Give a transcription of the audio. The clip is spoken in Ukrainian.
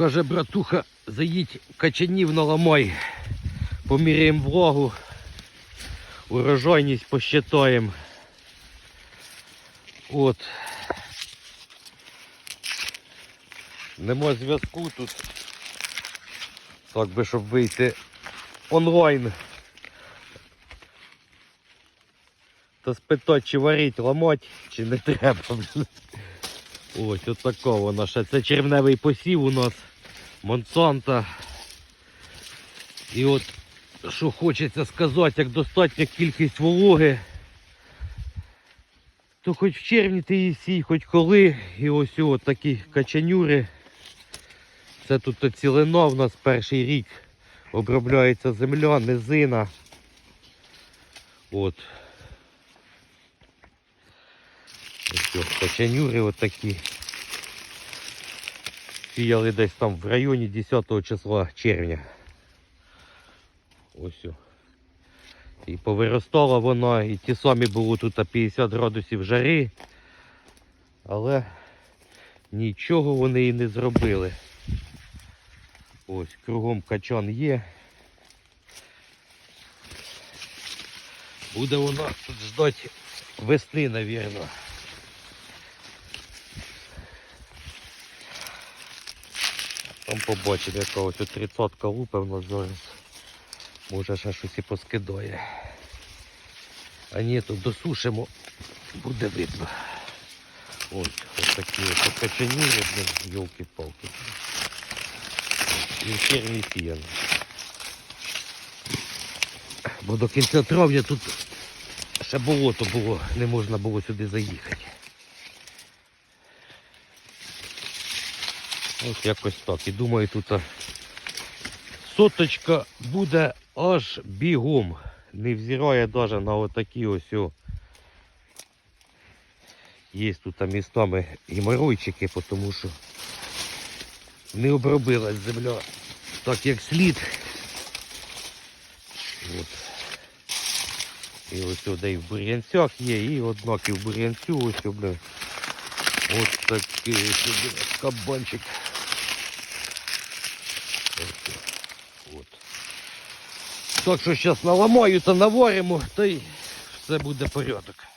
Каже, братуха, заїдь качанів наламай, поміряємо влагу, урожайність посчитаємо. От. Нема зв'язку тут. Так би, щоб вийти онлайн. Та спитати, чи варить, ламать, чи не треба. Ось от такого воно ще. Це червневий посів у нас. Монсанта. І от, що хочеться сказати, як достатня кількість вологи, то хоч в червні ти її сій, хоч коли. І ось от такі качанюри. Це тут цілина в нас перший рік. Обробляється земля, низина. От. Ось качанюри отакі. Сіяли десь там в районі 10 числа червня. Ось. І повиростала вона, і ті самі було тут 50 градусів жари. Але нічого вони і не зробили. Ось, кругом качан є. Буде вона тут ждати весни, навірно. Там побачимо, яка ось 30 лупа в нас зараз. Може ще щось і поскидає. А ні, тут досушимо, буде видно. Ось, ось такі ось качаніри, блін, йолки-палки. І в червні. Бо до кінця травня тут ще болото було, не можна було сюди заїхати. Ось якось так. І думаю, тут соточка буде аж бігом. Не взирає навіть на отакі ось. о. Є тут містами геморойчики, тому що не обробилась земля так як слід. От. І ось сюди і в бур'янцях є, і однак і в бур'янцю ось о, Ось такий ось кабанчик. От. Так що зараз наламаю та наваримо, та й все буде порядок.